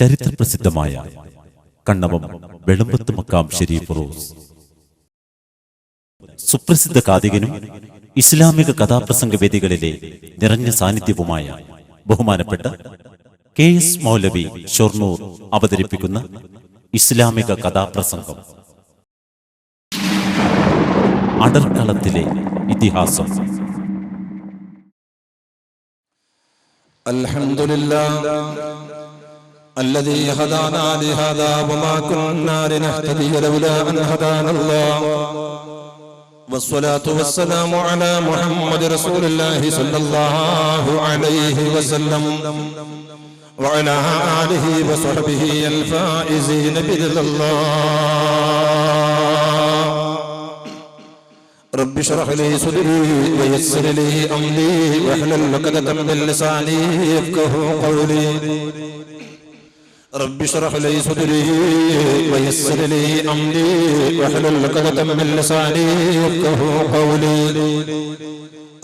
ചരിത്രപ്രസിദ്ധമായ കണ്ണവം വെളുമ്പത്ത് മക്കാം ഷെരീഫ് റോസ് സുപ്രസിദ്ധ കാതികനും ഇസ്ലാമിക കഥാപ്രസംഗ വേദികളിലെ നിറഞ്ഞ സാന്നിധ്യവുമായ ബഹുമാനപ്പെട്ട കെ എസ് മൗലവി ഷൊർണൂർ അവതരിപ്പിക്കുന്ന ഇസ്ലാമിക കഥാപ്രസംഗം. അടർക്കളത്തിലെ ഇതിഹാസം. അലഹമുല്ല الذي هدانا لهذا وما كنا لنهتدي لولا أن هدانا الله والصلاة والسلام على محمد رسول الله صلى الله عليه وسلم وعلى آله وصحبه الفائزين برضا الله رب اشرح لي صدري ويسر لي امري واحلل عقدة من لساني يفقه قولي رب اشرح لي صدري ويسر لي امري واحلل عقدة من لساني يفقه قولي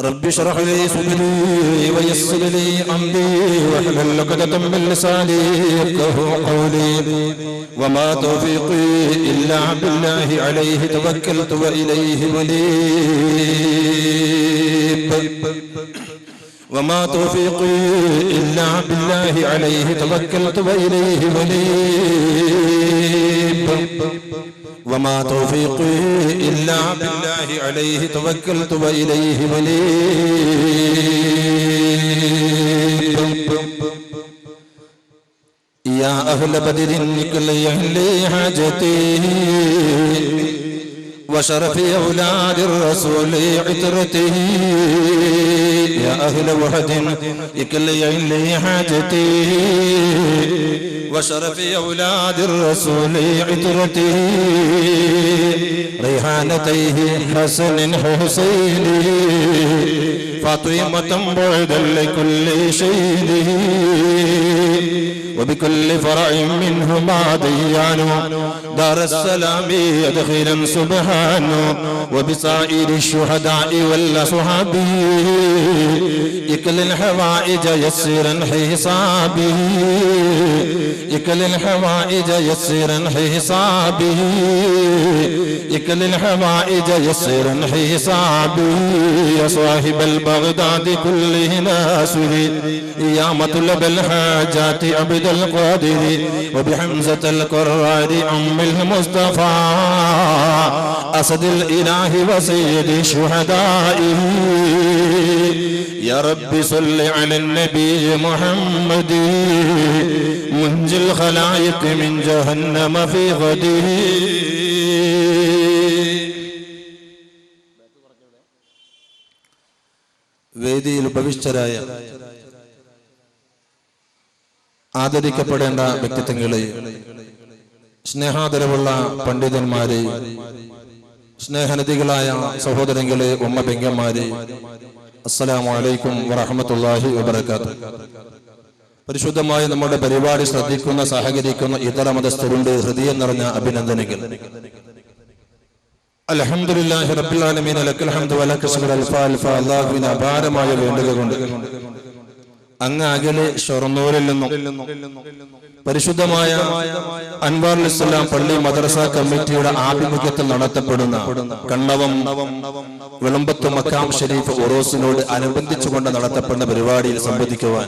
رب اشرح لي صدري ويسر لي امري واحلل عقدة من لساني يفقه قولي وما توفيقي الا بالله عليه توكلت واليه منيب وما توفيقي الا بالله عليه توكلت واليه منيب وما توفيقي إلا بالله عليه توكلت وإليه منيب يا أهل بدر كل يهلي حاجتي وشرف أولاد الرسول عترته يا أهل وحد كل يهلي حاجتي. وشرف أولاد الرسول عترته ريحانتيه حسن حسين. فاطمة بعدا لكل شيء. وبكل فرع منهما ديان. دار السلام يدخلا سبحانه. وبسائر الشهداء والأصحاب. يكل الحوائج يسيرا حسابه يكل الحوائج يسيرا حسابه يكل الحوائج يسيرا حسابه يا صاحب البغداد كله ناسه. يا مطلب الحاجات عبد القادر. وبحمزة القرار أم المصطفى. أسد الإله وسيد الشهداء يا رب صل على النبي محمد منجي الخلائق من جهنم في غده വേദിയിൽ ഉപവിഷ്ടരായ ആദരിക്കപ്പെടേണ്ട വ്യക്തിത്വങ്ങളെ സ്നേഹാദരവുള്ള പണ്ഡിതന്മാരെ സ്നേഹനദികളായ സഹോദരങ്ങളെ ഉമ്മ പെങ്ങന്മാരെ അസ്സലാമു അലൈക്കും വറഹമത്തല്ലാഹി വബർക്കാത്തു പരിശുദ്ധമായി നമ്മുടെ പരിപാടി ശ്രദ്ധിക്കുന്ന സഹകരിക്കുന്ന ഇതര മതസ്ഥരുണ്ട് ഹൃദയം നിറഞ്ഞ അഭിനന്ദനങ്ങൾ. അൽഹംദുലില്ലാഹി റബ്ബിൽ ആലമീൻ ലക്കൽ ഹംദു വലക ശുക്ർ അൽഫ അൽഫ അല്ലാഹുവിന് അപാരമായ വേണ്ടുക കൊണ്ട് അങ്ങ് അകലെ ഷൊറന്നൂരിൽ നിന്നും പരിശുദ്ധമായ അൻവാർ പള്ളി മദ്രസ കമ്മിറ്റിയുടെ ആഭിമുഖ്യത്തിൽ നടത്തപ്പെടുന്ന കണ്ണവം വിളമ്പത്ത് മക്കാം ഷെരീഫ് ഉറോസിനോട് അനുബന്ധിച്ചുകൊണ്ട് നടത്തപ്പെടുന്ന പരിപാടിയിൽ സംബന്ധിക്കുവാൻ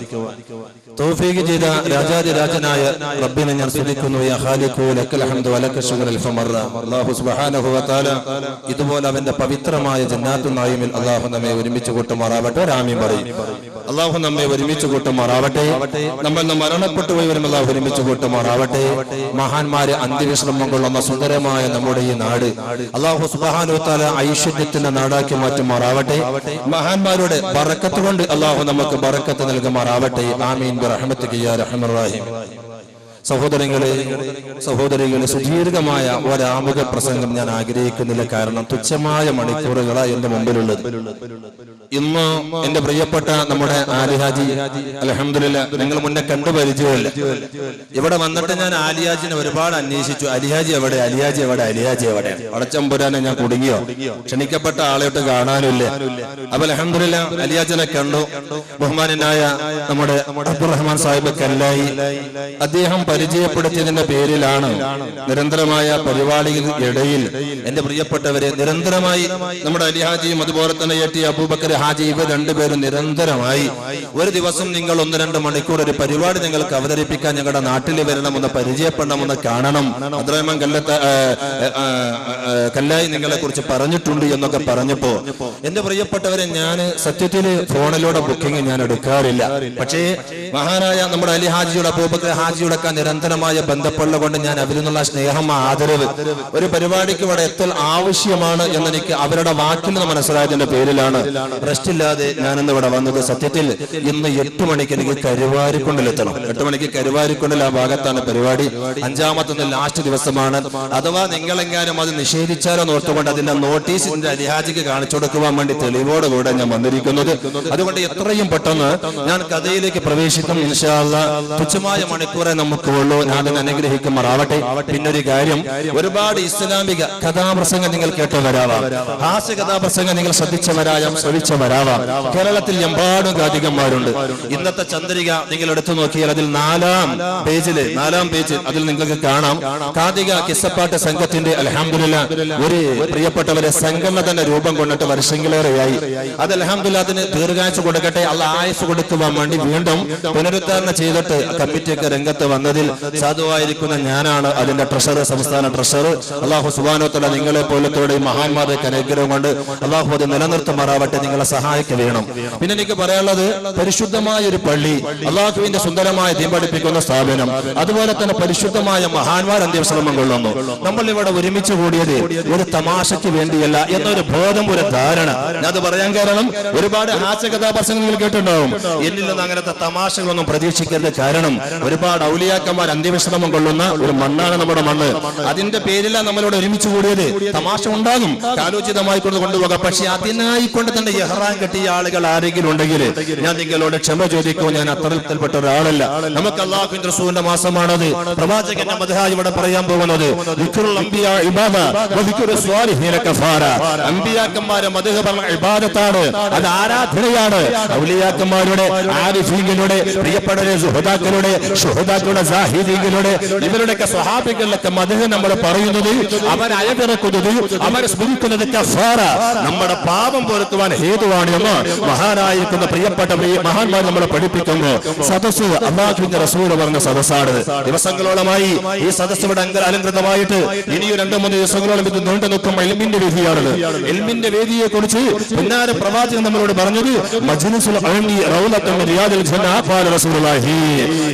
തോഫീഖ് ചെയ്ത രാജാതിരാജനായ റബ്ബിനെ ഞാൻ വ ഇതുപോലെ അവന്റെ പവിത്രമായ ജന്നാത്തു നായിമിൽ അല്ലാഹു നമ്മെ ഒരുമിച്ച് കൂട്ടുമാറാവട്ടെ. രാമി പറയും. അള്ളാഹു നമ്മെ ഒരുമിച്ച് കൂട്ടുമാറാവട്ടെ നമ്മൾ മരണപ്പെട്ടു പോയി വരും അള്ളാഹു ഒരുമിച്ച് കൂട്ടുമാറാവട്ടെ മഹാന്മാരെ അന്ത്യവിശ്രമം കൊള്ളുന്ന സുന്ദരമായ നമ്മുടെ ഈ നാട് അള്ളാഹു സുബാനുത്താല ഐശ്വര്യത്തിന്റെ നാടാക്കി മാറ്റുമാറാവട്ടെ. മഹാന്മാരുടെ ബറക്കത്ത് കൊണ്ട് അള്ളാഹു നമുക്ക് ബറക്കത്ത് നൽകുമാറാവട്ടെ. ആമീൻ. റഹ്മത്ത് റഹ്മറാഹിം സഹോദരങ്ങളെ സഹോദരികളെ സുദീർഘമായ ഒരാമുഖ പ്രസംഗം ഞാൻ ആഗ്രഹിക്കുന്നില്ല. കാരണം തുച്ഛമായ മണിക്കൂറുകളാണ് എന്റെ മുമ്പിലുള്ളത്. ഇന്ന് എന്റെ പ്രിയപ്പെട്ട നമ്മുടെ ആലിഹാജി അലഹമില്ല നിങ്ങൾ മുന്നേ കണ്ടു പരിചയമില്ല. ഇവിടെ വന്നിട്ട് ഞാൻ ആലിയാജിനെ ഒരുപാട് അന്വേഷിച്ചു. അലിഹാജി എവിടെ? അലിയാജി എവിടെ? അലിയാജി എവിടെ? അടച്ചമ്പുരാനെ ഞാൻ കുടുങ്ങിയോ? ക്ഷണിക്കപ്പെട്ട ആളെയിട്ട് കാണാനില്ല. അപ്പൊ അലഹമില്ല അലിയാജിനെ കണ്ടു. ബഹുമാനായ നമ്മുടെ അബ്ദുറഹ്മാൻ സാഹിബ് കല്ലായി. അദ്ദേഹം പരിചയപ്പെടുത്തിയതിന്റെ പേരിലാണ് നിരന്തരമായ പരിപാടികൾ ഇടയിൽ എന്റെ പ്രിയപ്പെട്ടവരെ നിരന്തരമായി നമ്മുടെ അലി ഹാജിയും അതുപോലെ തന്നെ എ ടി അബൂബക്കർ ഹാജി ഇവർ രണ്ടുപേരും നിരന്തരമായി ഒരു ദിവസം നിങ്ങൾ ഒന്ന് രണ്ട് മണിക്കൂർ ഒരു പരിപാടി നിങ്ങൾക്ക് അവതരിപ്പിക്കാൻ ഞങ്ങളുടെ നാട്ടിൽ വരണമെന്ന് പരിചയപ്പെടണമെന്ന് കാണണം. അദ്രഹ്മാൻ കല്ലത്ത കല്ലായി നിങ്ങളെ കുറിച്ച് പറഞ്ഞിട്ടുണ്ട് എന്നൊക്കെ പറഞ്ഞപ്പോ എന്റെ പ്രിയപ്പെട്ടവരെ ഞാൻ സത്യത്തിൽ ഫോണിലൂടെ ബുക്കിംഗ് ഞാൻ എടുക്കാറില്ല. പക്ഷേ മഹാനായ നമ്മുടെ അലി ഹാജിയുടെ അബൂബക്കർ ഹാജിയുടെ നിരന്തരമായ ബന്ധപ്പെടുന്ന കൊണ്ട് ഞാൻ അവരിൽ നിന്നുള്ള സ്നേഹം ആദരവ് ഒരു പരിപാടിക്ക് ഇവിടെ എത്തൽ ആവശ്യമാണ് എന്നെനിക്ക് അവരുടെ വാക്കിൽ നിന്ന് മനസ്സിലായതിന്റെ പേരിലാണ്. റെസ്റ്റ് ഇല്ലാതെ ഞാനിന്ന് ഇവിടെ വന്നത് സത്യത്തിൽ ഇന്ന് എട്ട് മണിക്ക് എനിക്ക് കരുവാരിക്കൊണ്ടിലെത്തണം. എട്ട് മണിക്ക് കരുവാരിക്കൊണ്ടിൽ ആ ഭാഗത്താണ് പരിപാടി. അഞ്ചാമത്തെ ലാസ്റ്റ് ദിവസമാണ്. അഥവാ നിങ്ങളെങ്ങാനും അത് നിഷേധിച്ചാലോ ഓർത്തുകൊണ്ട് അതിന്റെ നോട്ടീസ് ഇതിന്റെ അലിഹാജിക്ക് കാണിച്ചു കൊടുക്കുവാൻ വേണ്ടി തെളിവോടുകൂടെ ഞാൻ വന്നിരിക്കുന്നത്. അതുകൊണ്ട് എത്രയും പെട്ടെന്ന് ഞാൻ കഥയിലേക്ക് പ്രവേശിക്കും തുച്ഛമായ മണിക്കൂറെ നമുക്ക് ഞാൻ അതിനെ അനുഗ്രഹിക്കുമാറാവട്ടെ. പിന്നൊരു കാര്യം ഒരുപാട് ഇസ്ലാമിക കഥാപ്രസംഗം നിങ്ങൾ കേട്ടവരാവാം. ഹാസ്യ കഥാപ്രസംഗം നിങ്ങൾ ശ്രദ്ധിച്ചവരായാം ശ്രവിച്ചവരാവാം. കേരളത്തിൽ എമ്പാടും ഗാതികന്മാരുണ്ട് ഇന്നത്തെ ചന്ദ്രിക നിങ്ങൾ എടുത്തു നോക്കിയാൽ അതിൽ നാലാം പേജിൽ നാലാം പേജ് അതിൽ നിങ്ങൾക്ക് കാണാം. കാതിക കിസ്സപ്പാട്ട് സംഘത്തിന്റെ അലഹമില്ല ഒരു പ്രിയപ്പെട്ടവരെ സംഘടന തന്നെ രൂപം കൊണ്ടിട്ട് വർഷങ്ങളേറെയായി. അത് അലഹമില്ല അതിന് കൊടുക്കട്ടെ അല്ല ആയുസ് കൊടുക്കുവാൻ വേണ്ടി വീണ്ടും പുനരുദ്ധാരണ ചെയ്തിട്ട് കമ്മിറ്റിയൊക്കെ രംഗത്ത് വന്നതിൽ സാധുവായിരിക്കുന്ന ഞാനാണ് അതിന്റെ ട്രഷർ സംസ്ഥാന ട്രഷർ അള്ളാഹു സുബാനോത്തല നിങ്ങളെ പോലത്തോടെ ഈ മഹാന്മാരുടെ അനുഗ്രഹം കൊണ്ട് അള്ളാഹു അത് നിലനിർത്തുമാറാവട്ടെ നിങ്ങളെ സഹായിക്ക വേണം. പിന്നെ എനിക്ക് പറയാനുള്ളത് പരിശുദ്ധമായ ഒരു പള്ളി അള്ളാഹുവിന്റെ സുന്ദരമായ തീമ്പടിപ്പിക്കുന്ന സ്ഥാപനം. അതുപോലെ തന്നെ പരിശുദ്ധമായ മഹാന്മാർ അന്ത്യശ്രമം കൊള്ളുന്നു. നമ്മൾ ഇവിടെ ഒരുമിച്ച് കൂടിയത് ഒരു തമാശയ്ക്ക് വേണ്ടിയല്ല എന്നൊരു ബോധം ഒരു ധാരണ. ഞാൻ അത് പറയാൻ കാരണം ഒരുപാട് ഹാസ്യ കഥാപ്രസംഗങ്ങൾ കേട്ടിട്ടുണ്ടാവും. എന്നിൽ നിന്ന് അങ്ങനത്തെ തമാശകളൊന്നും പ്രതീക്ഷിക്കരുത്. കാരണം ഒരുപാട് ഔലിയാക്കന്മാർ അന്ത്യവിശ്രമം കൊള്ളുന്ന ഒരു മണ്ണാണ് നമ്മുടെ മണ്ണ്. അതിന്റെ പേരിലാണ് നമ്മളോട് ഒരുമിച്ച് കൂടിയത്. തമാശ ഉണ്ടാകും. കാലോചിതമായി കൊണ്ട് കൊണ്ടുപോകാം. പക്ഷെ അതിനായി കൊണ്ട് തന്നെ എഹ്റാൻ കെട്ടിയ ആളുകൾ ആരെങ്കിലും ഉണ്ടെങ്കിൽ ഞാൻ നിങ്ങളോട് ക്ഷമ ചോദിക്കും. ഞാൻ അത്തരത്തിൽപ്പെട്ട ഒരാളല്ല. നമുക്ക് അള്ളാഹുവിന്റെ റസൂലിന്റെ മാസമാണത്. പ്രവാചകന്റെ മതഹായി ഇവിടെ പറയാൻ പോകുന്നത്. അമ്പിയാക്കന്മാരെ പറഞ്ഞ ഇബാദത്താണ്. അത് ആരാധനയാണ്. ഔലിയാക്കന്മാരുടെ ആരിഫീങ്ങളുടെ പ്രിയപ്പെട്ടവരെ സുഹൃതാക്കളുടെ സുഹൃതാക്കളുടെ സാഹിദീങ്ങളുടെ ഇവരുടെയൊക്കെ സ്വഹാബികളിലൊക്കെ മതഹ് നമ്മൾ പറയുന്നത് അവർ അയവിറക്കുന്നത് അവരെ സ്മരിക്കുന്നത് കഫാര നമ്മുടെ പാപം പൊരുത്തുവാൻ ഹേതുവാണ് എന്ന് മഹാനായിരിക്കുന്ന പ്രിയപ്പെട്ട പ്രിയ- മഹാന്മാർ നമ്മളെ പഠിപ്പിക്കുന്നു. സദസ് അള്ളാഹുവിന്റെ റസൂൽ പറഞ്ഞ സദസ്സാണ്. ദിവസങ്ങളോളമായി ഈ സദസ് ഇവിടെ അലങ്കൃതമായിട്ട് ഇനിയും രണ്ടു മൂന്ന് ദിവസങ്ങളോളം ഇത് നീണ്ടു നിൽക്കും എൽമിന്റെ വേദിയാണത്. എൽമിന്റെ വേദിയെ കുറിച്ച് പിന്നാലെ പ്രവാചകൻ നമ്മളോട് പറഞ്ഞത് മജ്ലിസുൽ റിയാദിൽ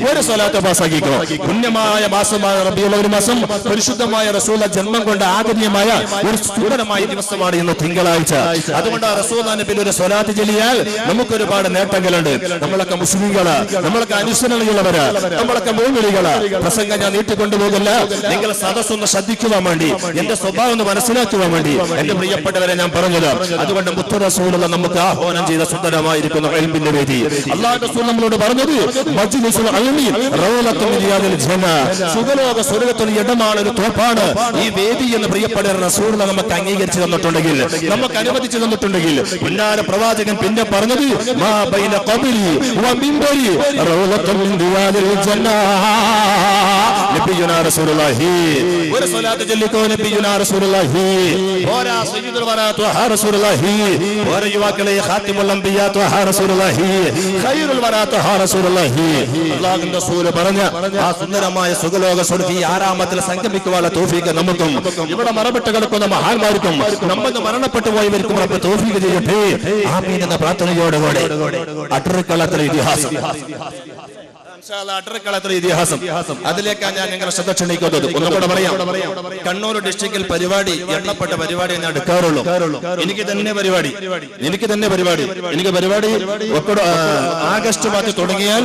ഒരു സ്വലാത്ത് പാസാക്കിക്കോ പുണ്യമായ മാസമായ റബിയുള്ള ഒരു മാസം പരിശുദ്ധമായ റസൂല ജന്മം കൊണ്ട് ആദരണീയമായ ഒരു സുന്ദരമായ ദിവസമാണ് ഇന്ന് തിങ്കളാഴ്ച. അതുകൊണ്ട് ആ റസൂൽ നബിയിൽ ഒരു സ്വലാത്ത് ചെല്ലിയാൽ നമുക്ക് ഒരുപാട് നേട്ടങ്ങളുണ്ട്. നമ്മളൊക്കെ മുസ്ലിങ്ങൾ നമ്മളൊക്കെ അനുസരണയുള്ളവര് നമ്മളൊക്കെ മൂന്നിളികൾ പ്രസംഗം ഞാൻ നീട്ടിക്കൊണ്ടുപോകില്ല. നിങ്ങൾ സദസ്സൊന്ന് ശ്രദ്ധിക്കുവാൻ വേണ്ടി എന്റെ സ്വഭാവം ഒന്ന് മനസ്സിലാക്കുവാൻ വേണ്ടി എന്റെ പ്രിയപ്പെട്ടവരെ ഞാൻ പറഞ്ഞത്. അതുകൊണ്ട് മുത്ത റസൂലുള്ള നമുക്ക് ആഹ്വാനം ചെയ്ത സുന്ദരമായിരിക്കുന്ന വേദി. അള്ളാഹ് റസൂൽ നമ്മളോട് പറഞ്ഞത് സുഖലോക സ്വർഗത്തിൽ ഇടമാണ് ഒരു തോപ്പാണ്. ഈ വേദി എന്ന് പ്രിയപ്പെട്ട റസൂൽ നമുക്ക് അംഗീകരിച്ചു തന്നിട്ടുണ്ടെങ്കിൽ നമുക്ക് അനുവദിച്ചു തന്നിട്ടുണ്ടെങ്കിൽ പിന്നാലെ പ്രവാചകൻ പിന്നെ പറഞ്ഞത് യുവാക്കളെ പറഞ്ഞ ആ സുന്ദരമായ സുഖലോക സ്വർഗി ആരാമത്തിൽ സംഗമിക്കുവാനുള്ള തോഫീക്ക് നമുക്കും. ഇവിടെ മറപ്പെട്ട് കിടക്കുന്ന മഹാന്മാർക്കും നമ്മൾ മരണപ്പെട്ടു പോയവർക്കും റബ്ബ് തോഫീക്ക് ചെയ്യട്ടെ. ആമീൻ എന്ന പ്രാർത്ഥനയോടുകൂടെ. അട്ടറിക്കളത്തിലെ ഇതിഹാസം. ഇതിഹാസം. അതിലേക്കാണ് ഞാൻ നിങ്ങളെ ശ്രദ്ധ ക്ഷണിക്കുന്നത്. ഒന്നുകൂടെ പറയാം. കണ്ണൂർ ഡിസ്ട്രിക്റ്റിൽ പരിപാടി എണ്ണപ്പെട്ട പരിപാടി ഞാൻ എടുക്കാറുള്ളൂ. എനിക്ക് തന്നെ പരിപാടി. എനിക്ക് തന്നെ പരിപാടി. എനിക്ക് പരിപാടി ആഗസ്റ്റ് മാസം തുടങ്ങിയാൽ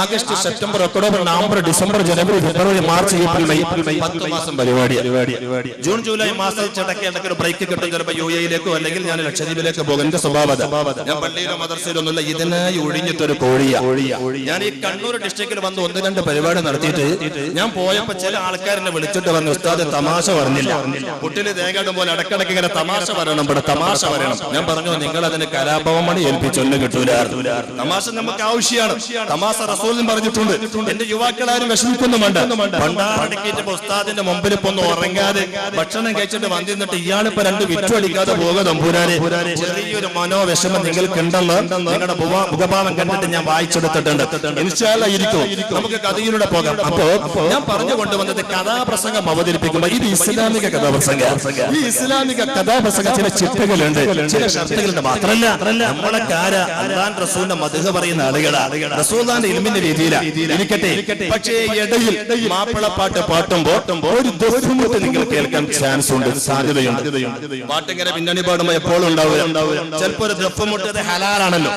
August September October November December ജനുവരി ഫെബ്രുവരി മാർച്ച് ഏപ്രിൽ മെയ് പത്ത് മാസം പരിപാടി. ജൂൺ ജൂലൈ മാസം ചടക്കി ഒരു ബ്രേക്ക് കിട്ടും ചിലപ്പോൾ യു എയിലേക്കോ അല്ലെങ്കിൽ ഞാൻ ലക്ഷദ്വീപിലേക്ക് പോകും. എന്റെ സ്വഭാവത ഞാൻ പള്ളിയിലോ മദർസയിലോ ഒന്നുമില്ല. ഇതിനായി ഒഴിഞ്ഞിട്ടൊരു കോഴിയ. ഞാൻ ഈ കണ്ണൂർ ഡിസ്ട്രിക്ട് ഡിസ്ട്രിക്റ്റിൽ വന്ന് ഒന്ന് രണ്ട് പരിപാടി നടത്തിയിട്ട് ഞാൻ പോയപ്പോ ചില ആൾക്കാരെന്നെ വിളിച്ചിട്ട് പറഞ്ഞു ഉസ്താദ് തമാശ പറഞ്ഞില്ല. കുട്ടിയിൽ തേങ്ങാടും പോലെ ഇടക്കിടക്ക് ഇങ്ങനെ തമാശ പറയണം ഇവിടെ തമാശ പറയണം. ഞാൻ പറഞ്ഞു നിങ്ങൾ അതിന് കലാപവമാണ് ഏൽപ്പിച്ചൊന്നും കിട്ടൂല. തമാശ നമുക്ക് ആവശ്യമാണ്. തമാശ റസൂലും പറഞ്ഞിട്ടുണ്ട്. എന്റെ യുവാക്കളാരും വിഷമിക്കൊന്നും വേണ്ട. പണ്ടാറടിക്കിട്ട് ഉസ്താദിന്റെ മുമ്പിൽ ഇപ്പൊ ഉറങ്ങാതെ ഭക്ഷണം കഴിച്ചിട്ട് വന്നിരുന്നിട്ട് ഇയാളിപ്പോ രണ്ട് വിറ്റു അടിക്കാതെ പോകുക ചെറിയൊരു മനോവിഷമം നിങ്ങൾക്ക് ഉണ്ടെന്ന് നിങ്ങളുടെ മുഖ- മുഖഭാവം കണ്ടിട്ട് ഞാൻ വായിച്ചെടുത്തിട്ടുണ്ട്. ഇൻഷാല്ല ഇരിക്കും. നമുക്ക് കഥയിലൂടെ പോകാം. അപ്പോ ഞാൻ പറഞ്ഞു കൊണ്ടുവന്നത് കഥാപ്രസംഗം അവതരിപ്പിക്കുമ്പോൾ ഇത് ഇസ്ലാമിക കഥാപ്രസംഗം. ഈ ഇസ്ലാമിക കഥാപ്രസംഗ ചില ചിട്ടകളുണ്ട്. ചില ശബ്ദങ്ങളുണ്ട് മാത്രമല്ല നമ്മളെ കാര അള്ളാൻ റസൂലിന്റെ മധുഹ പറയുന്ന ആളുകളാണ് റസൂദാന്റെ ഇൽമിന്റെ രീതിയിലാണ് ഇരിക്കട്ടെ. പക്ഷേ ഇടയിൽ മാപ്പിളപ്പാട്ട് പാട്ടുമ്പോൾ ഒരു ദുഃഖമുട്ട് നിങ്ങൾ കേൾക്കാൻ ചാൻസ് ഉണ്ട് സാധ്യതയുണ്ട്. പാട്ടിങ്ങനെ പിന്നണി പാടുമ്പോ എപ്പോഴും ഉണ്ടാവില്ല. ചിലപ്പോ ഒരു ദുഃഖമുട്ട് ഹലാലാണല്ലോ.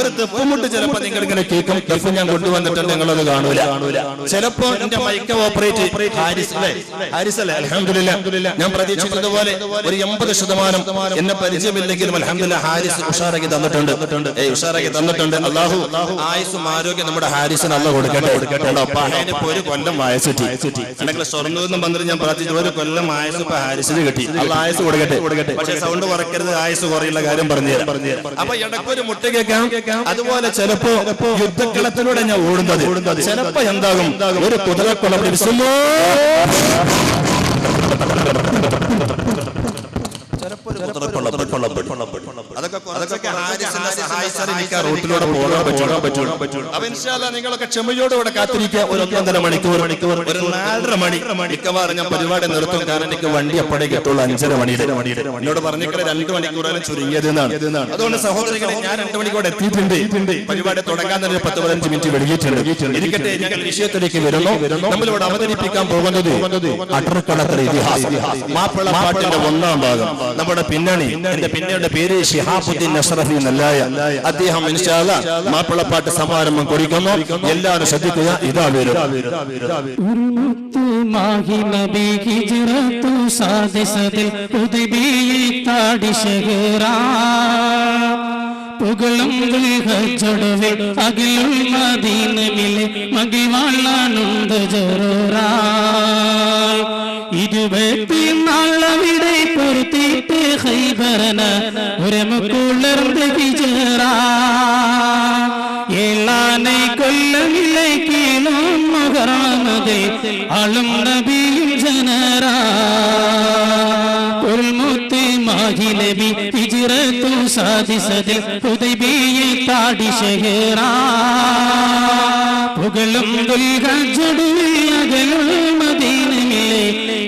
ഒരു ദുഃഖമുട്ട് ചിലപ്പോ നിങ്ങൾ ഇങ്ങനെ കേൾക്കും. ദഫ് ഞാൻ കൊണ്ടുവന്നിട്ടുണ്ട്. നിങ്ങളത് കാണൂല. ചിലപ്പോ എന്റെ മൈക്ക് ഓപ്പറേറ്റ് ഹാരിസ് അല്ലേ? ഹാരിസ് അല്ലെ? അലഹമില്ല ഞാൻ പ്രതീക്ഷിച്ചതുപോലെ ഒരു എൺപത് ശതമാനം എന്നെ പരിചയമില്ലെങ്കിലും അലഹമില്ല ഹാരിസ് ഉഷാറാക്കി തന്നിട്ടുണ്ട്. ഏ ഉഷാറാക്കി തന്നിട്ടുണ്ട്. അള്ളാഹു ആയുസും ആരോഗ്യം നമ്മുടെ ഹാരിസിന് അല്ല കൊടുക്കട്ടെ. ഒരു കൊല്ലം വയസ്സെറ്റി അല്ലെങ്കിൽ സ്വർണമെന്നും വന്നിട്ട് ഞാൻ പ്രാർത്ഥിച്ചു. ഒരു കൊല്ലം ആയുസ് ഇപ്പൊ ഹാരിസിന് കിട്ടി. അല്ല ആയുസ് കൊടുക്കട്ടെ. പക്ഷെ സൗണ്ട് കുറയ്ക്കരുത്. ആയുസ് കുറയുള്ള കാര്യം പറഞ്ഞു പറഞ്ഞു അപ്പൊ ഇടയ്ക്കൊരു മുട്ട കേൾക്കാം. അതുപോലെ ചിലപ്പോ യുദ്ധക്കളത്തിലൂടെ ഞാൻ ഓടുന്നത്. ചിലപ്പോ എന്താകും ഒരു കുതിരക്കുളം പിടിച്ചുമ്പോ അതൊക്കെ ഹാരിസിനെ സഹായിച്ചാൽ എനിക്ക് ആ റൂട്ടിലൂടെ പോകാൻ പറ്റുള്ളൂ. അപ്പൊ ഇൻഷാല്ല നിങ്ങളൊക്കെ ക്ഷമയോടുകൂടെ കാത്തിരിക്കുക. ഒരു ഒന്നൊന്നര മണിക്കൂർ. മണിക്കൂർ. ഒരു നാലര മണി. മിക്കവാറും ഞാൻ പരിപാടി നിർത്തും. കാരണം എനിക്ക് വണ്ടി അപ്പടേ എത്തുള്ളൂ അഞ്ചര മണിയുടെ. എന്നോട് പറഞ്ഞിട്ട് രണ്ട് മണിക്കൂറാലും ചുരുങ്ങിയത് എന്നാണ് അതുകൊണ്ട് സഹോദരികളെ ഞാൻ രണ്ട് മണിക്കൂടെ എത്തിയിട്ടുണ്ട്. പരിപാടി തുടങ്ങാൻ തന്നെ പത്ത് പതിനഞ്ച് മിനിറ്റ് വെളിയിട്ടുണ്ട്. ഇരിക്കട്ടെ ഞങ്ങൾ വിഷയത്തിലേക്ക് വരുന്നു. നമ്മളിവിടെ അവതരിപ്പിക്കാൻ പോകുന്നത് അട്ടർക്കളത്തിലെ ഇതിഹാസം. മാപ്പിള പാട്ടിന്റെ ഒന്നാം ഭാഗം. നമ്മുടെ പിന്നണി എന്റെ പിന്നണിയുടെ പേര് ഷിഹാബുദ്ദീൻ നസ്രഫി എന്നല്ലായ അദ്ദേഹം മാപ്പിളപ്പാട്ട് സമാരംഭം കുറിക്കുന്നു. എല്ലാവരും ശ്രദ്ധിക്കുക ഇതാ വരും. പുകളും ഹജ്ജൊടുവിൽ അകിലും മദീനമിലെ മകിവാളാനുണ്ട് ജറൂറ. ഇരുപത്തി നാളവിടെ പൊരുത്തിട്ട് ഹൈബറന ഉരമുക്കുളർന്ന് ഏളാനെ കൊല്ലമില്ലേ കീഴും മകറാമതിൽ ആളും നബിയും ജനരാ ഉൽമുത്ത് മാഹി നബി ഹിജ്റത്തു സാദിസതിൽ ഹുദൈബിയെ താടി ശഹറ പുകളും അകലും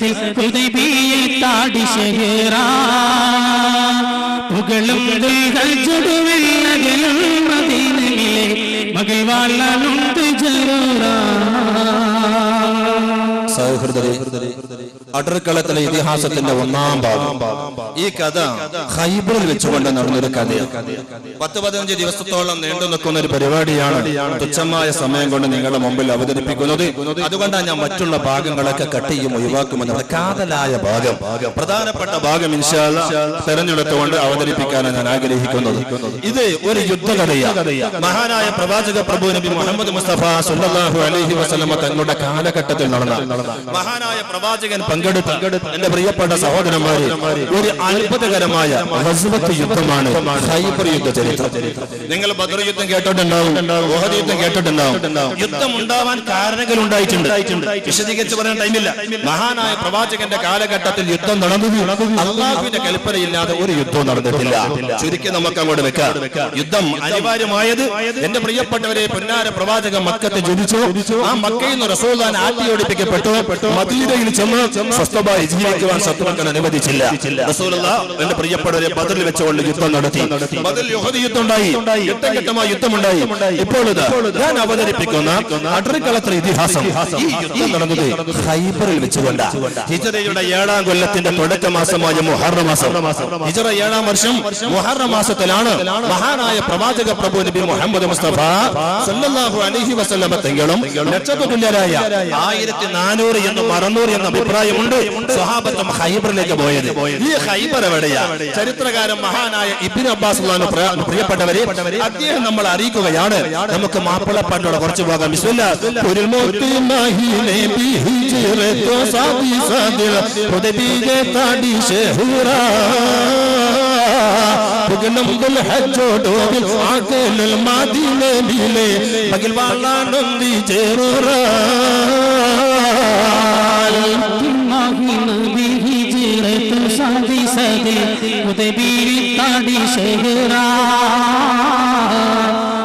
സാദിസതിൽ ഹുദൈബിയെ താടി ശഹറ പുകളും അകലും മദീനയിലെ മകൾ വാളനുണ്ട് ജറൂറാ സൗഹൃദരെ അടർക്കളത്തിലെ ഇതിഹാസത്തിന്റെ ഒന്നാം ഭാഗം. ഈ കഥ ഹൈബറിൽ വെച്ചുകൊണ്ട് നടന്നൊരു കഥയാണ്. പത്ത് പതിനഞ്ച് ദിവസത്തോളം നീണ്ടു നിൽക്കുന്ന ഒരു പരിപാടിയാണ് തുച്ഛമായ സമയം കൊണ്ട് നിങ്ങളുടെ മുമ്പിൽ അവതരിപ്പിക്കുന്നത്. അതുകൊണ്ടാണ് ഞാൻ മറ്റുള്ള ഭാഗങ്ങളൊക്കെ കട്ട് ചെയ്യും കാതലായ ഭാഗം. പ്രധാനപ്പെട്ട ഭാഗം ഇൻഷാല്ല തെരഞ്ഞെടുത്തുകൊണ്ട് അവതരിപ്പിക്കാനാണ് ഞാൻ ആഗ്രഹിക്കുന്നത്. ഇത് ഒരു യുദ്ധകഥയാണ്. മഹാനായ പ്രവാചക പ്രഭു നബി മുഹമ്മദ് മുസ്തഫ സുല്ലാഹു അലഹി വസ്ലമ തങ്ങളുടെ കാലഘട്ടത്തിൽ നടന്ന മഹാനായ പ്രവാചകൻ പങ്കെടുത്ത എന്റെ പ്രിയപ്പെട്ട സഹോദരന്മാരെ ഒരു അത്ഭുതകരമായ യുദ്ധമാണ് ഖൈബർ യുദ്ധ ചരിത്രം. നിങ്ങൾ ബദർ യുദ്ധം കേട്ടിട്ടുണ്ടാവും ഓഹദ് യുദ്ധം കേട്ടിട്ടുണ്ടാവും. യുദ്ധം ഉണ്ടാവാൻ കാരണങ്ങൾ ഉണ്ടായിട്ടുണ്ട്. വിശദീകരിച്ച് പറയാൻ ടൈമില്ല. മഹാനായ പ്രവാചകന്റെ കാലഘട്ടത്തിൽ യുദ്ധം നടന്നത് അള്ളാഹുവിന്റെ കൽപ്പനയില്ലാതെ ഒരു യുദ്ധവും നടന്നിട്ടില്ല. ചുരുക്കി നമുക്ക് അങ്ങോട്ട് വെക്കാം. യുദ്ധം അനിവാര്യമായത് എന്റെ പ്രിയപ്പെട്ടവരെ പൊന്നാര പ്രവാചകൻ മക്കത്തെ ജനിച്ചു. ആ മക്കയിൽ നിന്ന് റസൂലാൻ ആട്ടിയോടിപ്പിക്കപ്പെട്ടു. മദീനയിൽ ചെന്ന് സ്വസ്ഥമായി ജീവിക്കുവാൻ ശത്രുക്കൾ അനുവദിച്ചില്ല. എന്റെ പ്രിയപ്പെട്ടവരെ ബദറിൽ വെച്ചുകൊണ്ട് യുദ്ധം നടത്തി. ഉണ്ടായി ഘട്ടം ഘട്ടമായി യുദ്ധമുണ്ടായി. ഇപ്പോൾ ഞാൻ അവതരിപ്പിക്കുന്ന അടർക്കളത്ര ഇതിഹാസം. ഈ യുദ്ധം നടന്നത് ഖൈബറിൽ വെച്ചുകൊണ്ട്. ഹിജറയുടെ ഏഴാം കൊല്ലത്തിന്റെ തുടക്ക മാസമായ മുഹറ മാസം. ഹിജറ ഏഴാം വർഷം മുഹറ മാസത്തിലാണ് മഹാനായ പ്രവാചക പ്രഭു നബി മുഹമ്മദ് മുസ്തഫ സല്ലല്ലാഹു അലൈഹി വസല്ലമ തങ്ങളും ലക്ഷത്തുല്യരായ ആയിരത്തി നാനൂറ് എന്നും മറന്നൂർ എന്ന അഭിപ്രായമുണ്ട്. സ്വഹാബത്തും ഹൈബറിലേക്ക് പോയത്. ഈ ഹൈബർ എവിടെയാ? ചരിത്രകാരൻ മഹാനായ ഇബിൻ അബ്ബാസ് പ്രിയപ്പെട്ടവരെ അദ്ദേഹം നമ്മൾ അറിയിക്കുകയാണ്. നമുക്ക് മാപ്പിളപ്പാട്ടോടെ കുറച്ച് പോകാം. ഒരു മോത്തി മഹീനെ ബി ഹിജ്റത്തോ സാദി സാദിൽ ഹുദബിയെ താടി ഷെഹൂറാ പുകനം ബിൽ ഹജ്ജോടോ ബിൽ ആകൽ മദീന ബിലെ പകൽ വാളാനന്ദി ചേറൂറാ മാഹി നബി ഹിജ്റത്ത് സാദി സദി ഉദബീരി താടി ഷെഹറാ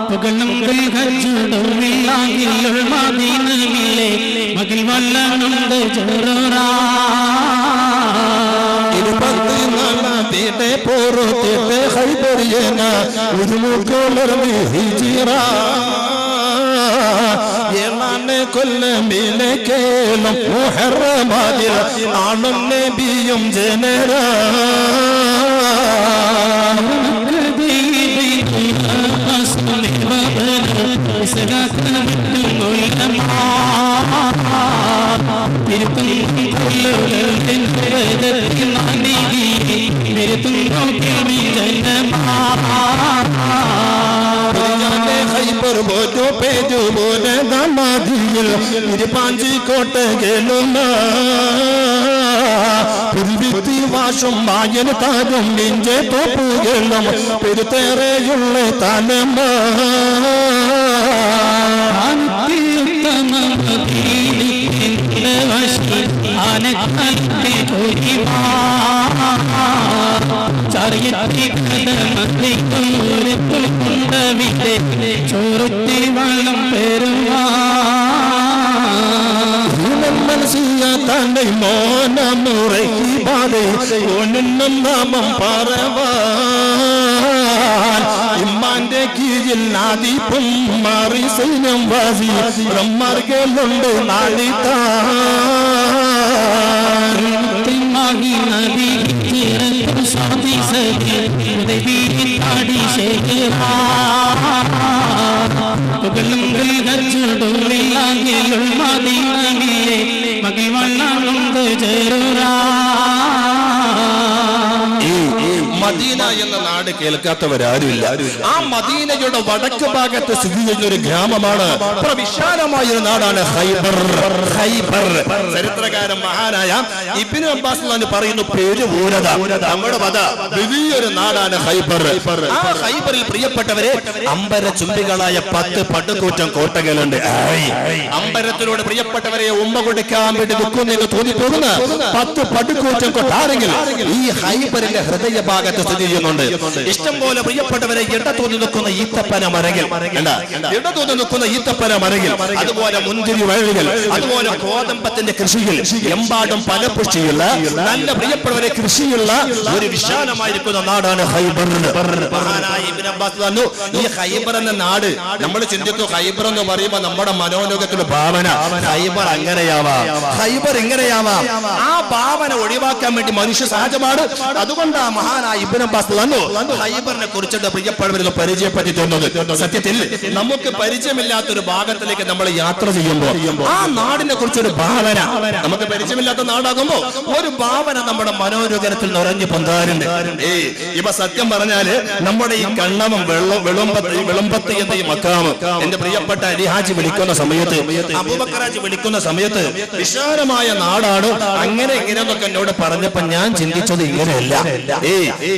പുകണം ഹജ്ജുടുമില്ലാഹിൽ മദീനയിലെ മകിൽ വല്ലനുണ്ട് ജററാ ഹൈബറിയന ഉരുമുക്കുളർന്ന് ഹിജിറ ഏഴാണ് കൊല്ലമിലെ കേളം മുഹറമാതിൽ ആണും നബിയും ജനരാ. ഞാനെ ഹൈബർ പോറ്റു പേജു പോലെ നമാതിയിൽ ഇരുപാഞ്ചി കോട്ടകളും പുൽവിത്തി വാശും വായന താരും നെഞ്ചെ തോപ്പുകളും പെരുത്തേറെയുള്ള തലമ ചോറുത്തി വെള്ളം പെരുമാ മനസ്സിയ തന്നെ മോനമുറക്കി ബാധ ഒന്നും നാമം പറവാൻ ഇമ്മാന്റെ കീഴിൽ നാദിപ്പും മാറി സൈന്യം വാസി ബ്രഹ്മർഗലുണ്ട് നാളിത്താ മാഹി നബി ഹിജ്റത്ത് സാദി സദി ഉദബീരി താടി ഷെഹറാ പുകഴും ഹജ്ജുടുമില്ലാഹിൽ മദീനയിലെ മകിൽ വല്ലനുണ്ട് ജററാ മദീന എന്ന നാട് കേൾക്കാത്തവരാരുമില്ല. ആ മദീനയുടെ വടക്ക് ഭാഗത്ത് സ്ഥിതി ചെയ്യുന്ന ഒരു ഗ്രാമമാണ്. പ്രവിശാലമായ ഒരു നാടാണ് ഹൈബർ ഹൈബർ ചരിത്രകാരൻ മഹാനായ ഇബിന് അബ്ബാസ് പറയുന്നു പേര് ഊരത. നമ്മുടെ വധ വലിയൊരു നാടാണ് ഹൈബർ ആ ഹൈബറിൽ പ്രിയപ്പെട്ടവരെ അമ്പര ചുംബികളായ പത്ത് പട്ടുകൂറ്റം കോട്ടകളുണ്ട്. അമ്പരത്തിലൂടെ പ്രിയപ്പെട്ടവരെ ഉമ്മ കൊടുക്കാൻ വേണ്ടി നിൽക്കുന്നെന്ന് തോന്നിപ്പോകുന്ന പത്ത് പടുക്കൂറ്റം കൊട്ടാരെങ്കിൽ ഈ ഹൈബറിന്റെ ഹൃദയ ഭാഗത്ത് സ്ഥിതി ചെയ്യുന്നുണ്ട്. ഇഷ്ടം പോലെ പ്രിയപ്പെട്ടവരെ ഇടത്തോന്നി നിൽക്കുന്ന ഈത്തപ്പന മരങ്ങൾ. ഇടത്തോന്നി നിൽക്കുന്ന ഈത്തപ്പന മരങ്ങൾ. അതുപോലെ മുന്തിരി വഴികൾ അതുപോലെ ഗോതമ്പത്തിന്റെ കൃഷിയിൽ എമ്പാടും ഫലപുഷ്ടിയുള്ള നല്ല പ്രിയപ്പെട്ടവരെ കൃഷിയുള്ള ഒരു വിശാലമായിരിക്കുന്ന നാടാണ് ഹൈബർ. ഈ ഹൈബർ എന്ന നാട് നമ്മൾ ചിന്തിക്കും ഹൈബർ എന്ന് പറയുമ്പോൾ നമ്മുടെ മനോലോകത്തിന്റെ ഭാവന ഹൈബർ അങ്ങനെയാവാം. ഹൈബർ ഇങ്ങനെയാവാം. ആ ഭാവന ഒഴിവാക്കാൻ വേണ്ടി മനുഷ്യ സഹജമാണ്. അതുകൊണ്ടാ മഹാനായ ഇബ്നു അബ്ബാസ് ഹൈബറിനെ കുറിച്ചിട്ട് പ്രിയപ്പെട്ടവരെ പരിചയപ്പെടുത്തി തന്നത്. സത്യത്തിൽ നമുക്ക് പരിചയമില്ലാത്ത ഒരു ഭാഗത്തിലേക്ക് നമ്മൾ യാത്ര ചെയ്യുമ്പോൾ ആ നാടിനെ കുറിച്ചൊരു ഭാവന നമുക്ക് പരിചയമില്ലാത്ത നാടാകുമ്പോ ഒരു ഭാവന നമ്മുടെ മനോരോഗത്തിൽ നിറഞ്ഞു പൊന്താറുണ്ട്. ഇപ്പൊ സത്യം പറഞ്ഞാൽ നമ്മുടെ ഈ കണ്ണമം വെള്ളം വിളമ്പത്ത് വിളമ്പത്ത് എന്ന ഈ മക്കാമ് എന്റെ പ്രിയപ്പെട്ട അലിഹാജി വിളിക്കുന്ന സമയത്ത് അബൂബക്കറാജി വിളിക്കുന്ന സമയത്ത് വിശാലമായ നാടാണ്. അങ്ങനെ ഇങ്ങനെ എന്നൊക്കെ എന്നോട് പറഞ്ഞപ്പോ ഞാൻ ചിന്തിച്ചത് ഇങ്ങനെയല്ല.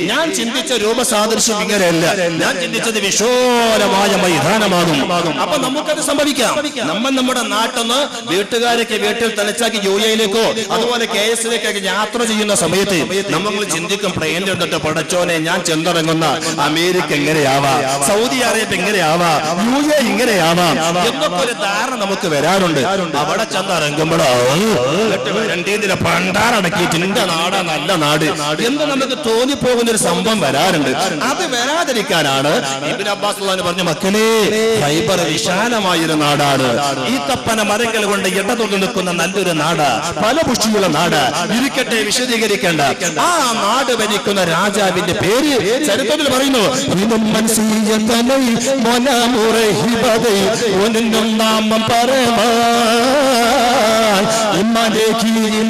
ഞാൻ ചിന്തിച്ച രൂപസാദൃശ്യം ഇങ്ങനെയല്ല. ഞാൻ ചിന്തിച്ചത് വിശോലമായ മൈതാനമാകും. അപ്പൊ നമുക്കത് സംഭവിക്കാം. നമ്മൾ നമ്മുടെ നാട്ടിന്ന് വീട്ടുകാരൊക്കെ വീട്ടിൽ തലച്ചാക്കി യു എയിലേക്കോ അതുപോലെ കെ എസിലേക്കൊക്കെ യാത്ര ചെയ്യുന്ന സമയത്ത് നമ്മൾ ചിന്തിക്കും പ്ലെയിനിൽ എടുത്തിട്ട് പടച്ചോനെ ഞാൻ ചെന്നിറങ്ങുന്ന അമേരിക്ക എങ്ങനെയാവാം? സൗദി അറേബ്യ എങ്ങനെയാവാം? യു എ ഇങ്ങനെയാവാം എന്നൊക്കെ ഒരു ധാരണ നമുക്ക് വരാറുണ്ട്. അവിടെ ചെന്നിറങ്ങുമ്പോഴോ രണ്ടേതിലെ പണ്ടാറടക്കിയിട്ട് നിന്റെ നാടാ. നല്ല നാട്. എന്ന് നമുക്ക് തോന്നിപ്പോകുന്ന ഒരു സംഭവം വരാറുണ്ട്. അത് വരാതിരിക്കാനാണ് അബ്ബാസ് പറഞ്ഞ മക്കളെ ഫൈബർ വിശാലമായൊരു നാടാണ്. ഈ തപ്പന മരങ്ങൾ കൊണ്ട് ഇടതൊന്നു നിൽക്കുന്ന നല്ലൊരു നാട്. പല പുഷ്ടിയുള്ള നാട്. ഇരിക്കട്ടെ വിശദീകരിക്കേണ്ട. ആ നാട് ഭരിക്കുന്ന രാജാവിന്റെ പേര് ചരിത്രത്തിൽ പറയുന്നു ഒന്നും നാമം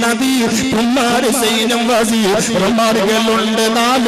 നദി ഉമ്മാര് സൈന്യം വസി ഉമ്മാരുകളുണ്ട് നാല്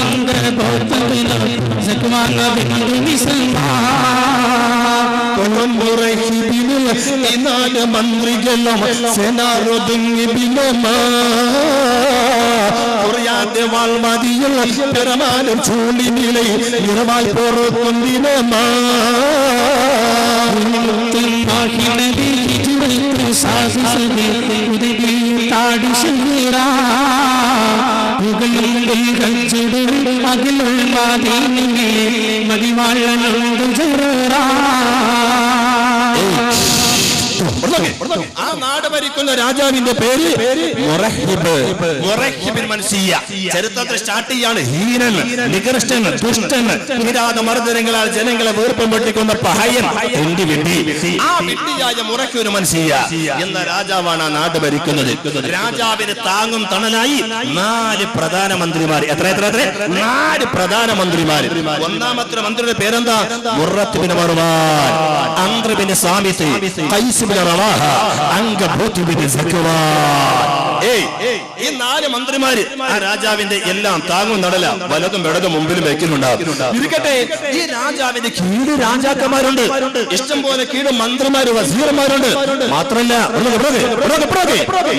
മർത്തബിന മർബാനന്ദ ബോത്തബിന സക്മാന ബിന്ദു നിസമാ നാല് മന്ത്രികളും സെനാറൊതുങ്ങി കുറയാതെ വാൾമതിയിൽ പിറമാനും ചൂളി നിലൈ നിറവാൽ പൊറുക്കുന്തിനമാ ആ നാട് ഭരിക്കുന്ന രാജാവിന്റെ പേര് ചരിത്രത്തിൽ സ്റ്റാർട്ട് ചെയ്യാണ് ഹീനൻ നികൃഷ്ടൻ ദുഷ്ടൻ കിരാത മർദ്ദനങ്ങളാൽ ജനങ്ങളെ വീർപ്പം പൊട്ടിക്കുന്ന പഹയൻ തെണ്ടി വിഡ്ഢി ആ വിഡ്ഢിയായ മുറയ്ക്കൊരു മനസ്സിയ എന്ന രാജാവാണ് ആ നാട് ഭരിക്കുന്നത്. രാജാവിന് താങ്ങും തണലായി നാല് പ്രധാനമന്ത്രിമാർ. എത്ര എത്ര എത്ര? നാല് പ്രധാനമന്ത്രിമാർ. ഒന്നാമത്തെ മന്ത്രിയുടെ പേരെന്താ? മുറത്തുബിന് മറുവാൻ അന്ത്രബിന് സാമിത്ത് കൈസുബിന് റവാഹ. അംഗഭൂത്തുബിന് സഖ്യവാൻ ഏയ്. ഈ നാല് മന്ത്രിമാര് ആ രാജാവിന്റെ എല്ലാം താങ്ങും നടല വലതും ഇടതും മുമ്പിലും വെക്കുന്നുണ്ടാവും. ഇരിക്കട്ടെ ഈ രാജാവിന്റെ കീഴ് രാജാക്കന്മാരുണ്ട്. ഇഷ്ടം പോലെ കീഴ് മന്ത്രിമാര് വസീർമാരുണ്ട് മാത്രല്ല.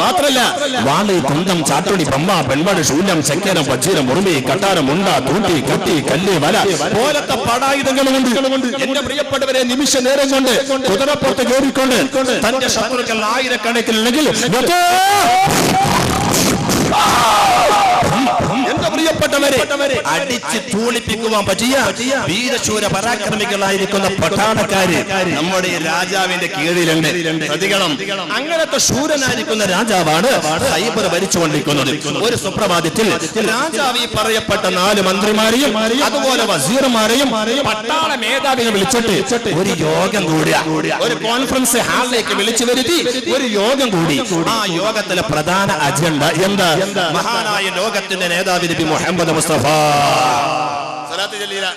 മാത്രല്ല വാളി കുന്തം ചാട്ടുടി ബ്രഹ്മ പെൺപാട് ശൂലം ചക്കരം പച്ചീരം മുറുമി കട്ടാരം ഉണ്ട തൂട്ടി കത്തി കല്ല് വല. പോലത്തെ പടായുധങ്ങളുമുണ്ട്. എന്റെ പ്രിയപ്പെട്ടവരെ നിമിഷ നേരം കൊണ്ട് കുതിരപ്പുറത്ത് കയറിക്കൊണ്ട് തന്റെ ശത്രുക്കൾ ആയിരക്കണക്കിനുണ്ടെങ്കിൽ എന്റെ Come on. പ്രിയപ്പെട്ടവരെ? അടിച്ച് തൂളിപ്പിക്കുവാൻ പറ്റിയ വീരശൂര പരാക്രമികളായിരിക്കുന്ന പട്ടാളക്കാര് നമ്മുടെ രാജാവിന്റെ കീഴിലുണ്ട്. പ്രതികണം അങ്ങനത്തെ ശൂരനായിരിക്കുന്ന രാജാവാണ് സൈബർ ഭരിച്ചുകൊണ്ടിരിക്കുന്നത്. ഒരു സുപ്രഭാതത്തിൽ രാജാവ് ഈ പറയപ്പെട്ട നാല് മന്ത്രിമാരെയും അതുപോലെ വസീർമാരെയും പട്ടാള മേധാവിനെ വിളിച്ചിട്ട് ഒരു യോഗം കൂടിയ ഒരു കോൺഫറൻസ് ഹാളിലേക്ക് വിളിച്ചു വരുത്തി ഒരു യോഗം കൂടി. ആ യോഗത്തിലെ പ്രധാന അജണ്ട എന്താ? മഹാനായ ലോകത്തിന്റെ നേതാവ് നബി മുഹമ്മദ് മുസ്തഫ.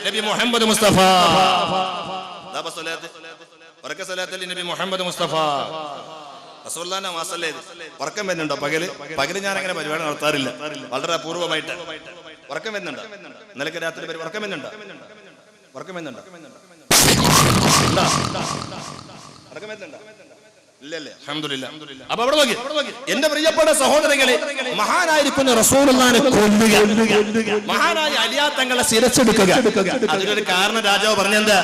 നബി മുഹമ്മദ് മുസ്തഫ. മുഹമ്മദ് മുസ്തഫ? റസൂലുള്ളാഹിന്റെ മാസല്ലേ? ഉറക്കം വരുന്നുണ്ടോ? പകൽ? പകൽ ഞാൻ അങ്ങനെ പരിപാടി നടത്താറില്ല. വളരെ അപൂർവമായിട്ട്. ഉറക്കം വരുന്നുണ്ടോ? ഇന്നലെ രാത്രി ഉറക്കം വരുന്നുണ്ടോ? ഉറക്കം വരുന്നുണ്ടോ? വർക്കം വരുന്നുണ്ടോ. അപ്പൊ അവിടെ നോക്കി. എന്റെ പ്രിയപ്പെട്ട സഹോദരങ്ങളെ മഹാനായിരിക്കുന്ന റസൂലുള്ളാനെ കൊല്ലുക. മഹാനായ അലിയാത്തങ്ങളെ സിരച്ചെടുക്കുക അതിനൊരു കാരണം രാജാവ് പറഞ്ഞെന്താ?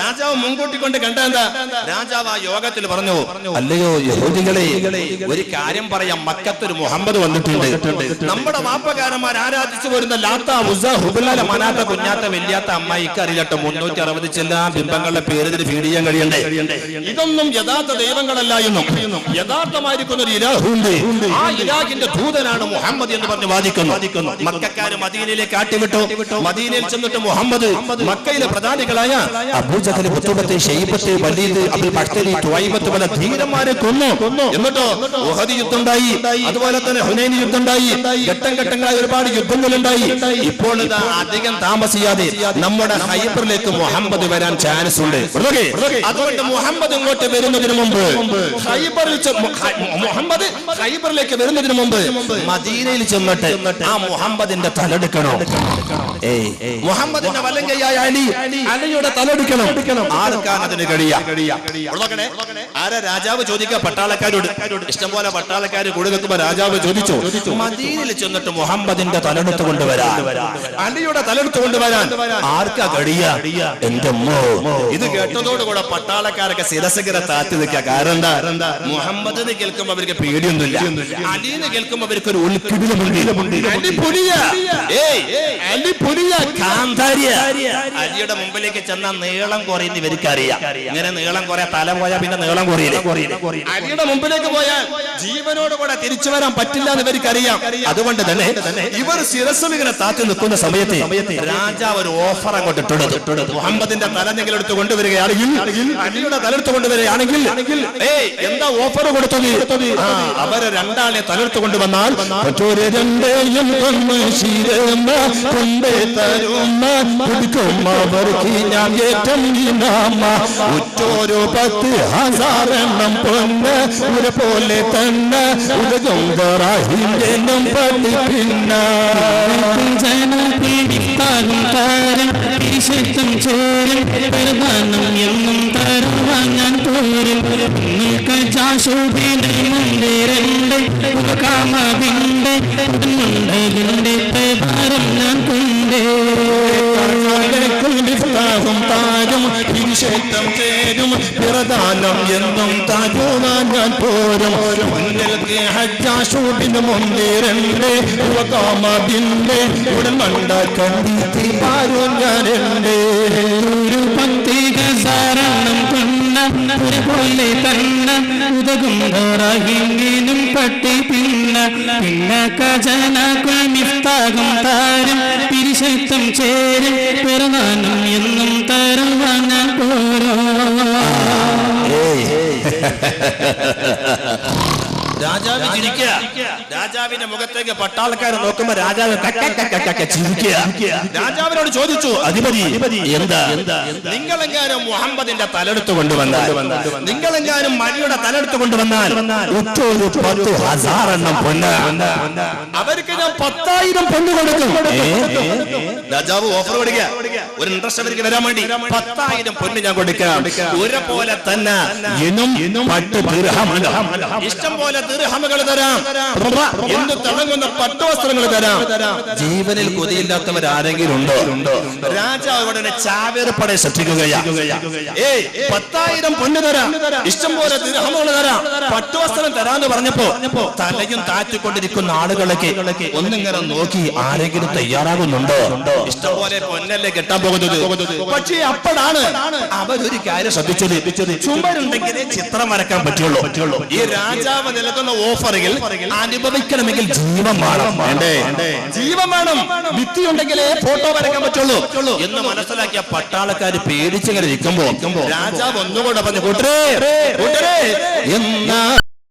രാജാവ് മുൻകൂട്ടി കൊണ്ട് കണ്ട എന്താ? രാജാവ് ആ യോഗത്തിൽ പറഞ്ഞു അല്ലയോ യഹൂദികളെ ഒരു കാര്യം പറയാം. മക്കത്തൊരു മുഹമ്മദ് വന്നിട്ടുണ്ട്. നമ്മുടെ വാപ്പകാരന്മാർ ആരാധിച്ചു വരുന്ന ലാത്ത ഉസ മനാത്ത കുഞ്ഞാത്ത വല്യാത്ത അമ്മായിക്ക് അറിയട്ടെ മുന്നൂറ്റി അറുപത് ചെല്ലാ ബിംബങ്ങളുടെ പേര് ഇതിന് ഫീഡ് ചെയ്യാൻ കഴിയണ്ടേ? ഇതൊന്നും യഥാർത്ഥ ദൈവങ്ങളല്ല. എന്നും യഥാർത്ഥമായിരിക്കുന്ന ഒരു ഇലാഹുണ്ട് ആ ഇലാഹിന്റെ ദൂതനാണ് മുഹമ്മദ് എന്ന് പറഞ്ഞ് വാദിക്കുന്നു. മക്കാര് മദീനയിലേക്ക് ആട്ടിവിട്ടു. മദീനയിൽ ചെന്നിട്ട് മുഹമ്മദ് മക്കയിലെ പ്രധാനികളായ അബൂജഹൽ പുത്തുബത്ത് ഷെയ്ബത്ത് വലീദ് അബുൽ ബക്തരി തുവൈബത്ത് പോലെ ധീരന്മാരെ കൊന്നു. എന്നിട്ടോ? ഉഹദ് യുദ്ധമുണ്ടായി. അതുപോലെ തന്നെ ഹുനൈൻ യുദ്ധമുണ്ടായി. ഘട്ടം ഘട്ടങ്ങളായി ഒരുപാട് യുദ്ധങ്ങളുണ്ടായി. ഇപ്പോൾ ഇതാ അധികം താമസിയാതെ നമ്മുടെ ഹൈബറിലേക്ക് മുഹമ്മദ് വരാൻ ചാൻസ് ഉണ്ട് അതുകൊണ്ട് മുഹമ്മദ് ഇങ്ങോട്ട് വരുന്നതിന് മുമ്പ് ഹൈബറിൽ മുഹമ്മദ് ഹൈബറിലേക്ക് വരുന്നതിന് മുമ്പ് മദീനയിൽ ചെന്നിട്ട് ആ മുഹമ്മദിന്റെ തലെടുക്കണോ? മുഹമ്മദിന്റെ വലങ്കയായ അലി അലിയുടെ തലെടുക്കണം. ആർക്കാണ് അതിന് കഴിയാ? ഉള്ളക്കണേ ആരാ രാജാവ് ചോദിക്കുക? പട്ടാളക്കാരോട്. ഇഷ്ടംപോലെ പട്ടാളക്കാർ കൂടെ നിൽക്കുമ്പോ രാജാവ് ചോദിച്ചു? മദീനയിൽ ചെന്നിട്ട് മുഹമ്മദിന്റെ തലെടുത്ത് കൊണ്ടുവരാൻ. അലിയുടെ തലെടുത്ത് കൊണ്ടുവരാൻ. ആർക്കാ കഴിയാ? എന്റെ ഇത് കേട്ടതോടുകൂടെ പട്ടാളക്കാരൊക്കെ ശിരസകര താത്തി നിൽക്കുക കാരണം എന്താ? മുഹമ്മദ് എന്ന് കേൾക്കുമ്പോ അവർക്ക് പേടിയൊന്നുമില്ല. അലീന്ന് കേൾക്കുമ്പോ അവർക്ക് ഒരു അലി അലി അലിയുടെ മുമ്പിലേക്ക് ചെന്ന നീളം കുറയുന്ന ഇവർക്ക് അറിയാം ഇങ്ങനെ നീളം കുറയാ തല പോയാൽ പിന്നെ നീളം കുറയില്ല? അലിയുടെ മുമ്പിലേക്ക് പോയാൽ ജീവനോട് കൂടെ തിരിച്ചു വരാൻ പറ്റില്ല എന്ന് ഇവർക്ക് അറിയാം അതുകൊണ്ട് തന്നെ ഇവർ ശിരസ്സും ഇങ്ങനെ താത്തി നിൽക്കുന്ന സമയത്ത് രാജാവ് ഒരു ഓഫർ അങ്ങോട്ട് ഇട്ടെടുത്തു മുഹമ്മദിന്റെ തല നിങ്ങൾ എടുത്ത് കൊണ്ടുവരികയാണെങ്കിൽ അലിയുടെ തലെടുത്ത് കൊണ്ടുവരികയാണെങ്കിൽ ഏയ് എന്താ ഓഫർ കൊടുത്തത്? അവരെ രണ്ടാളെ തലർത്ത് കൊണ്ടുവന്നാൽ മറ്റൊരു രണ്ടേയും കൊണ്ടേ തരുന്ന കൊടുക്കും അവർക്ക് ഞാൻ ഏറ്റം ഇനാമ ഉറ്റോരു പത്ത് ഹസാറെണ്ണം പൊന്ന് ഒരു പോലെ തന്നെ ജനപീഡിത്താകും താരം വിശുദ്ധം ചോരും പ്രധാനം എന്നും തരുവാൻ ഞാൻ പ്രഭാരം ഞാൻ കൊണ്ടേ ും. ചേരും എന്നും താജുവാൻ ഞാൻ പോരും. മുന്തിരണ്ട് ഉടൻ പാരും ഞാൻ എന്റെ ഒരു പത്തിക സാരണം കൊണ്ട ഒരു പോലെ തന്നെ ഉതകും ധാരാഹിങ്ങിനും പട്ടി പിന്ന. പിന്ന കജന മിഫ്താകും താരം പിരിശക്തം ചേരും പിറന്നാനും എന്നും തരം വാങ്ങാൻ പോരോ. രാജാവ് ചിരിക്കുക രാജാവിന്റെ മുഖത്തേക്ക് പട്ടാളക്കാരൻ നോക്കുമ്പോ രാജാവ് ചിരിക്കുക. രാജാവിനോട് ചോദിച്ചു അധിപതി എന്താ? നിങ്ങളെങ്ങാനും മുഹമ്മദിന്റെ തലെടുത്ത് കൊണ്ടുവന്നാൽ നിങ്ങളെങ്ങാനും മരിയുടെ തലെടുത്ത് കൊണ്ടുവന്നാൽ ഹസാറെണ്ണം പൊന്ന്. അവർക്ക് ഞാൻ പത്തായിരം പൊന്ന് കൊടുക്കും രാജാവ് ഓഫർ കൊടുക്കുക ഒരു ഇൻട്രസ്റ്റ് അവർക്ക് വരാൻ വേണ്ടി പത്തായിരം പൊന്ന് ഞാൻ കൊടുക്കാം. ഒരു പോലെ തന്നെ ഇഷ്ടം പോലെ ദീർഘമുകൾ തരാം. എന്ത് തിളങ്ങുന്ന പട്ടുവസ്ത്രങ്ങൾ തരാം. ജീവനിൽ കൊതിയില്ലാത്തവർ ആരെങ്കിലും ഉണ്ടോ രാജാവ് ഉടനെ ചാവേർപ്പടെ സൃഷ്ടിക്കുകയാ ഏയ് പത്തായിരം പൊന്ന് തരാം. ഇഷ്ടം പോലെ ദീർഘമുകൾ തരാം. പട്ടുവസ്ത്രം തരാന്ന് പറഞ്ഞപ്പോ തലയും താറ്റിക്കൊണ്ടിരിക്കുന്ന ആളുകളൊക്കെ ഒന്നിങ്ങനെ നോക്കി ആരെങ്കിലും തയ്യാറാകുന്നുണ്ടോ? ഇഷ്ടം പോലെ പൊന്നല്ലേ കെട്ടാൻ പോകുന്നത്. പക്ഷേ അപ്പോഴാണ് അവരൊരു കാര്യം ശ്രദ്ധിച്ചത്. ചുമരുണ്ടെങ്കിലേ ചിത്രം വരക്കാൻ പറ്റുള്ളൂ. ഈ രാജാവ് നൽകുന്ന ഓഫറിൽ അനുഭവിക്കണമെങ്കിൽ ജീവൻ വേണം. ജീവൻ വേണം. ഭിത്തി ഉണ്ടെങ്കിലേ ഫോട്ടോ വരയ്ക്കാൻ പറ്റുള്ളൂ. എന്ന് മനസ്സിലാക്കിയ പട്ടാളക്കാർ പേടിച്ചിങ്ങനെ ഇരിക്കുമ്പോ രാജാവ് ഒന്നുകൂടെ പറഞ്ഞു കൂട്ടരേ കൂട്ടരേ. എന്നാ